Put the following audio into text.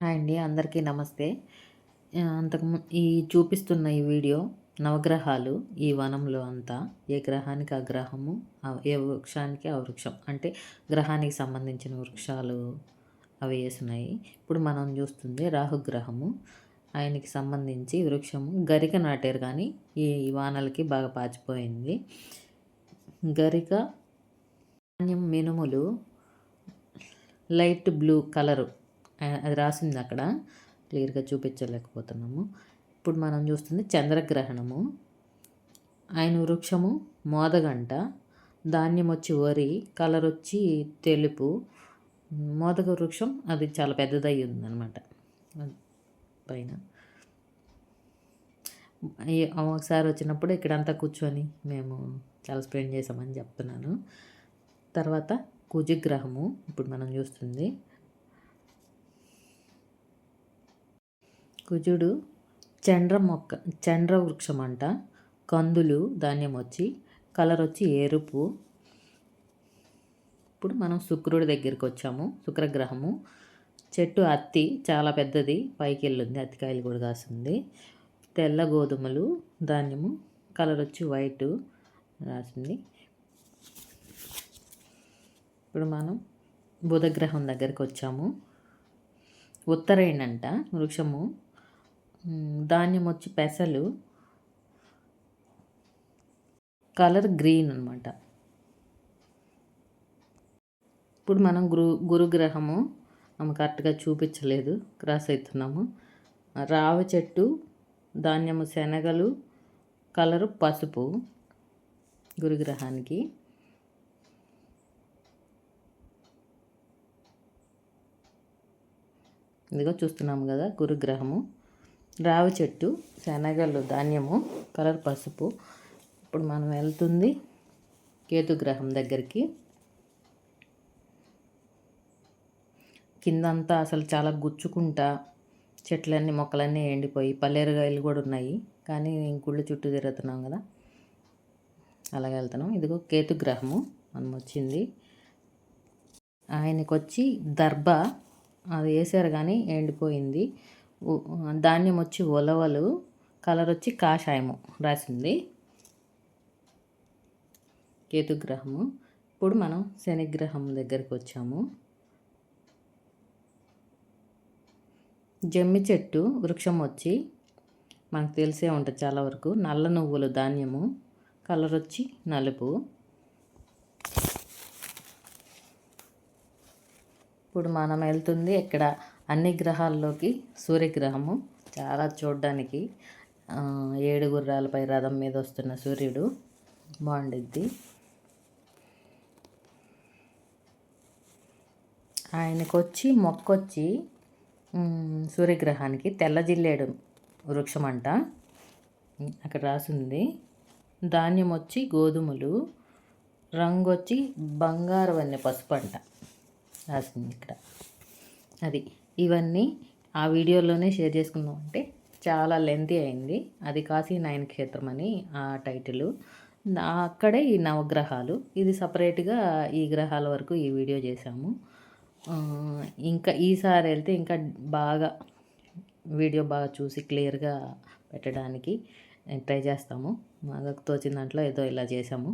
Hi అండి అందరికీ నమస్తే. అంతకు ఈ చూపిస్తున్న ఈ వీడియో నవగ్రహాలు ఈ వనంలో అంతా ఏ గ్రహానికి ఆ గ్రహము ఏ వృక్షానికి ఆ వృక్షం అంటే గ్రహానికి సంబంధించిన వృక్షాలు అవి వేసినాయి ఇప్పుడు మనం చూస్తుంది రాహుగ్రహము ఆయనకి సంబంధించి వృక్షము గరిక నాటారు కానీ ఈ వానలకి బాగా పాచిపోయింది. గరిక మినుములు లైట్ బ్లూ కలరు అది రాసింది అక్కడ. క్లియర్గా చూపించలేకపోతున్నాము. ఇప్పుడు మనం చూస్తుంది చంద్రగ్రహణము. ఆయన వృక్షము మోదగంట. ధాన్యం వచ్చి వరి కలర్ వచ్చి తెలుపు. మోదక వృక్షం అది చాలా పెద్దదై ఉందన్నమాట. పైన. ఒకసారి వచ్చినప్పుడు ఇక్కడంతా కూర్చొని మేము చాలా స్పెండ్ చేసామని చెప్తున్నాను. తర్వాత కుజగ్రహము ఇప్పుడు మనం చూస్తుంది కుజుడు చండ్ర మొక్క చండ్ర వృక్షం అంట కందులు ధాన్యం వచ్చి కలర్ వచ్చి ఎరుపు ఇప్పుడు మనం శుక్రుడి దగ్గరికి వచ్చాము శుక్రగ్రహము. చెట్టు అత్తి చాలా పెద్దది పైకి వెళ్ళింది అత్తికాయలు కూడా కాసింది. తెల్ల గోధుమలు ధాన్యము కలర్ వచ్చి వైట్ రాసింది. ఇప్పుడు మనం బుధగ్రహం దగ్గరికి వచ్చాము ఉత్తరైనంట వృక్షము. ధాన్యం వచ్చి పెసలు. కలర్ గ్రీన్ అనమాట ఇప్పుడు మనం గురు గురుగ్రహము మనం కరెక్ట్గా చూపించలేదు. క్రాస్ అవుతున్నాము రావి చెట్టు ధాన్యము శనగలు కలరు పసుపు గురుగ్రహానికి. ఇదిగో చూస్తున్నాము కదా గురుగ్రహము. రావి చెట్టు శనగలు ధాన్యము కలర్ పసుపు. ఇప్పుడు మనం వెళ్తుంది కేతుగ్రహం దగ్గరికి. కిందంతా అసలు చాలా గుచ్చుకుంటా చెట్లన్నీ మొక్కలన్నీ ఎండిపోయి పల్లేరుగాయలు కూడా ఉన్నాయి. కానీ ఇంకుళ్ళు చుట్టూ తిరుగుతున్నాం కదా. అలాగే వెళ్తున్నాం. ఇదిగో కేతుగ్రహము మనం వచ్చింది. ఆయనకొచ్చి దర్భ అది వేసారు కానీ ఎండిపోయింది. ధాన్యం వచ్చి ఉలవలు కలర్ వచ్చి కాషాయము రాసింది. కేతుగ్రహము. ఇప్పుడు మనం శనిగ్రహం దగ్గరికి వచ్చాము. జమ్మి చెట్టు వృక్షం వచ్చి మనకు తెలిసే ఉంటుంది చాలా వరకు. నల్ల నువ్వులు ధాన్యము కలర్ వచ్చి నలుపు. ఇప్పుడు మనం వెళ్తుంది ఇక్కడ అన్ని గ్రహాల్లోకి సూర్యగ్రహము చాలా చూడడానికి ఏడు గుర్రాలపై రథం మీద వస్తున్న సూర్యుడు బాగుండిద్ది. ఆయనకు వచ్చి మొక్కొచ్చి సూర్యగ్రహానికి తెల్ల జిల్లేడు వృక్షం అంట అక్కడ రాసింది ధాన్యం వచ్చి గోధుమలు రంగు వచ్చి బంగారు అనే పసుపు అంట రాసింది ఇక్కడ. అది. ఇవన్నీ ఆ వీడియోలోనే షేర్ చేసుకుందాం అంటే చాలా లెంతీ అయింది. అది కాశీ నయన క్షేత్రం అని ఆ టైటిల్. అక్కడే ఈ నవగ్రహాలు. ఇది సపరేట్గా ఈ గ్రహాల వరకు ఈ వీడియో చేశాము. ఇంకా ఈసారి వెళ్తే ఇంకా బాగా వీడియో బాగా చూసి క్లియర్గా పెట్టడానికి ట్రై చేస్తాము. మాకు తోచిన దాంట్లో ఏదో ఇలా చేసాము